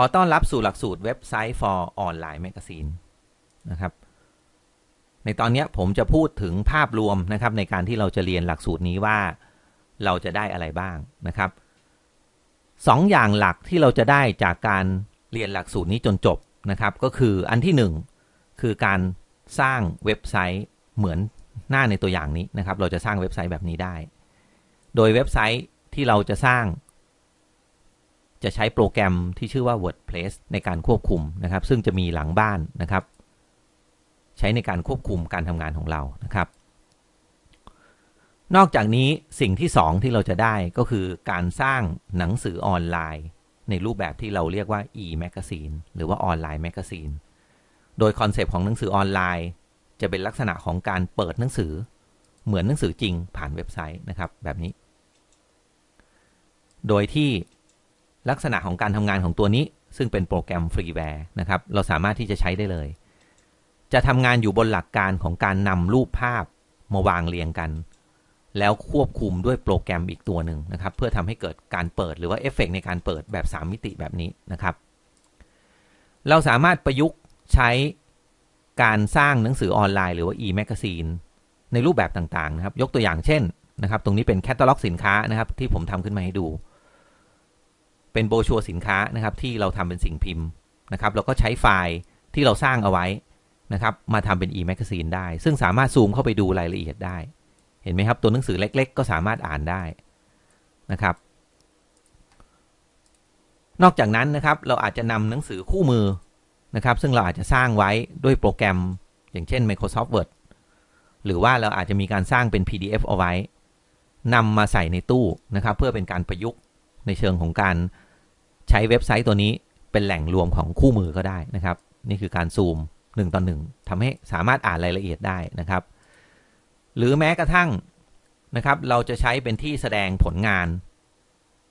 อต้อนรับสู่หลักสูตรเว็บไซต์ for online magazine นะครับ ในตอนนี้ผมจะพูดถึงภาพรวมนะครับในการที่เราจะเรียนหลักสูตรนี้ว่าเราจะได้อะไรบ้างนะครับสองอย่างหลักที่เราจะได้จากการเรียนหลักสูตรนี้จนจบนะครับ ก็คืออันที่หนึ่งคือการสร้างเว็บไซต์เหมือนหน้าในตัวอย่างนี้นะครับ เราจะสร้างเว็บไซต์แบบนี้ได้ โดยเว็บไซต์ที่เราจะสร้าง จะใช้โปรแกรมที่ชื่อว่า WordPress ในการควบคุมนะครับ ซึ่งจะมีหลังบ้านนะครับ ใช้ในการควบคุมการทำงานของเรานะครับ นอกจากนี้สิ่งที่สองที่เราจะได้ก็คือการสร้างหนังสือออนไลน์ ในรูปแบบที่เราเรียกว่า e-magazine หรือว่าออนไลน์ magazine โดยคอนเซปต์ของหนังสือออนไลน์ จะเป็นลักษณะของการเปิดหนังสือ เหมือนหนังสือจริงผ่านเว็บไซต์นะครับ แบบนี้ โดยที่ ลักษณะของการทำงานของตัวนี้ ซึ่งเป็นโปรแกรมฟรีแวร์นะครับ เราสามารถที่จะใช้ได้เลย จะทำงานอยู่บนหลักการของการนำรูปภาพมาวางเรียงกัน แล้วควบคุมด้วยโปรแกรมอีกตัวหนึ่งนะครับ เพื่อทำให้เกิดการเปิดหรือว่าเอฟเฟกในการเปิดแบบ 3 มิติแบบนี้นะครับ เราสามารถประยุกต์ใช้การสร้างหนังสือออนไลน์หรือว่า e-magazine ในรูปแบบต่างๆนะครับ ยกตัวอย่างเช่นนะครับ ตรงนี้เป็นแคตตาล็อกสินค้านะครับ ที่ผมทำขึ้นมาให้ดู เป็นโบชัวสินค้านะครับ ที่เราทำเป็นสิ่งพิมพ์นะครับเราก็ใช้ไฟล์ที่เราสร้างเอาไว้นะครับ มาทำเป็น e-magazine ได้ ซึ่งสามารถซูมเข้าไปดูรายละเอียดได้ เห็นไหมครับ ตัวหนังสือเล็ก ๆ ก็สามารถอ่านได้นะครับ นอกจากนั้นนะครับ เราอาจจะนำหนังสือคู่มือนะครับ ซึ่งเราอาจจะสร้างไว้ด้วยโปรแกรม อย่างเช่น Microsoft Word หรือว่าเราอาจจะมีการสร้างเป็น PDF เอาไว้นำมาใส่ในตู้นะครับ เพื่อเป็นการประยุกต์ ในเชิงของการใช้เว็บไซต์ตัวนี้เป็นแหล่งรวมของคู่มือก็ได้นะครับ นี่คือการซูม1ต่อ1ทำให้สามารถอ่านรายละเอียดได้นะครับ หรือแม้กระทั่งนะครับ เราจะใช้เป็นที่แสดงผลงาน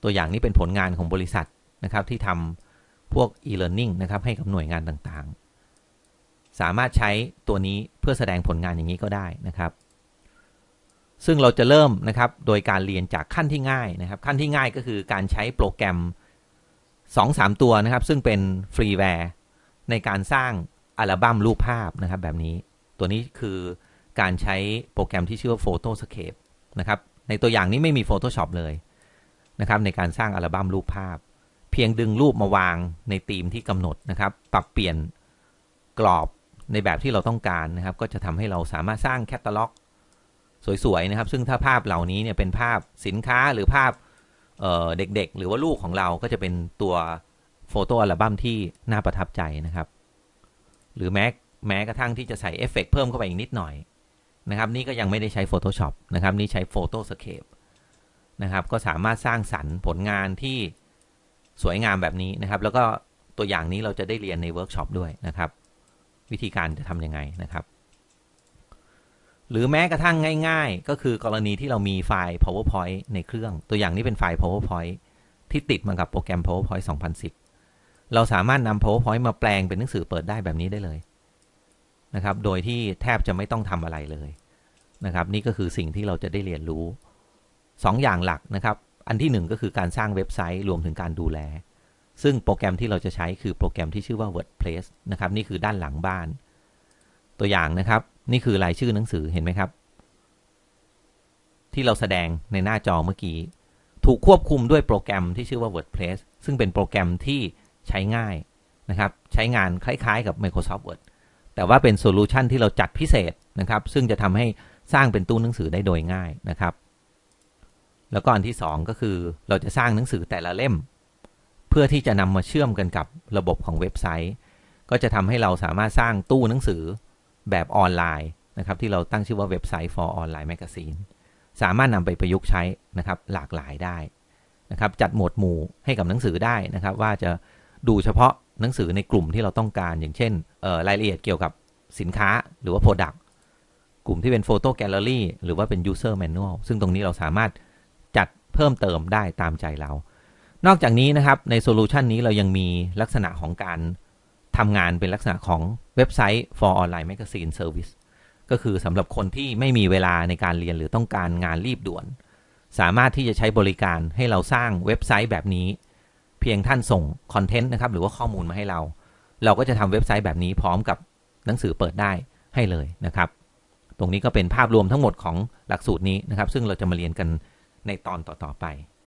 ตัวอย่างนี้เป็นผลงานของบริษัทนะครับ ที่ทำพวก e-learning นะครับให้กับหน่วยงานต่างๆ สามารถใช้ตัวนี้เพื่อแสดงผลงานอย่างนี้ก็ได้นะครับ ซึ่งเราจะเริ่มนะครับโดยการเรียนจากขั้นที่ง่ายนะครับ ขั้นที่ง่ายก็คือการใช้โปรแกรม 2-3 ตัวนะครับ ซึ่งเป็นฟรีแวร์ในการสร้างอัลบั้มรูปภาพนะครับ แบบนี้ตัวนี้คือการใช้โปรแกรมที่ชื่อว่า Photoscape นะครับ ในตัวอย่างนี้ไม่มี Photoshop เลยนะครับ ในการสร้างอัลบั้มรูปภาพ เพียงดึงรูปมาวางในธีมที่กำหนดนะครับ ปรับเปลี่ยนกรอบในแบบที่เราต้องการนะครับ ก็จะทำให้เราสามารถสร้างแคตตาล็อก สวยๆนะครับ ซึ่งถ้าภาพเหล่านี้เนี่ยเป็นภาพสินค้าหรือภาพเเด็กๆ หรือว่าลูกของเราก็จะเป็นตัวโฟโต้อัลบั้มที่น่าประทับใจนะครับ หรือแม้แม้กระทั่งที่จะใส่เอฟเฟกเพิ่มเข้าไปอีกนิดหน่อยนะครับ นี่ก็ยังไม่ได้ใช้ Photoshop นะครับ นี่ใช้ Photoscape นะครับ ก็สามารถสร้างสรรค์ผลงานที่สวยงามแบบนี้นะครับ แล้วก็ตัวอย่างนี้เราจะได้เรียนในเวิร์กช็อปด้วยนะครับ วิธีการจะทำยังไงนะครับ หรือแม้กระทั่งง่าย ๆ ก็คือกรณีที่เรามีไฟล์ PowerPoint ในเครื่อง ตัวอย่างนี้เป็นไฟล์ PowerPoint ที่ติดมากับโปรแกรม PowerPoint 2010 เราสามารถนำ PowerPoint มาแปลงเป็นหนังสือเปิดได้แบบนี้ได้เลยนะครับ โดยที่แทบจะไม่ต้องทำอะไรเลยนะครับ นี่ก็คือสิ่งที่เราจะได้เรียนรู้ 2ออย่างหลักนะครับ อันที่ 1 ก็คือการสร้างเว็บไซต์รวมถึงการดูแล ซึ่งโปรแกรมที่เราจะใช้คือโปรแกรมที่ชื่อว่า WordPress นะครับ นี่คือด้านหลังบ้าน ตัวอย่างนะครับ นี่คือรายชื่อหนังสือเห็นไหมครับ ที่เราแสดงในหน้าจอเมื่อกี้ ถูกควบคุมด้วยโปรแกรมที่ชื่อว่า WordPress ซึ่งเป็นโปรแกรมที่ใช้ง่ายนะครับ ใช้งานคล้ายๆกับ Microsoft Word แต่ว่าเป็นโซลูชันที่เราจัดพิเศษนะครับ ซึ่งจะทำให้สร้างเป็นตู้หนังสือได้โดยง่ายนะครับ แล้วก็อันที่ 2 ก็คือเราจะสร้างหนังสือแต่ละเล่ม เพื่อที่จะนำมาเชื่อมกันกับระบบของเว็บไซต์ ก็จะทำให้เราสามารถสร้างตู้หนังสือ แบบออนไลน์นะครับที่เราตั้งชื่อว่าเว็บไซต์ for online magazine สามารถนำไปประยุกต์ใช้นะครับหลากหลายได้นะครับจัดหมวดหมู่ให้กับหนังสือได้นะครับ ว่าจะดูเฉพาะหนังสือในกลุ่มที่เราต้องการ อย่างเช่นรายละเอียดเกี่ยวกับสินค้าหรือว่า Product กลุ่มที่เป็น Photo Gallery หรือว่าเป็น User Manual ซึ่งตรงนี้เราสามารถจัดเพิ่มเติมได้ตามใจเรา นอกจากนี้นะครับในโซลูชันนี้เรายังมีลักษณะของการ ทำงานเป็นลักษณะของเว็บไซต์ for online magazine service ก็คือสำหรับคนที่ไม่มีเวลาในการเรียนหรือต้องการงานรีบด่วน สามารถที่จะใช้บริการให้เราสร้างเว็บไซต์แบบนี้ เพียงท่านส่งคอนเทนต์นะครับหรือว่าข้อมูลมาให้เรา เราก็จะทำเว็บไซต์แบบนี้พร้อมกับหนังสือเปิดได้ให้เลยนะครับ ตรงนี้ก็เป็นภาพรวมทั้งหมดของหลักสูตรนี้นะครับ ซึ่งเราจะมาเรียนกันในตอนต่อๆไป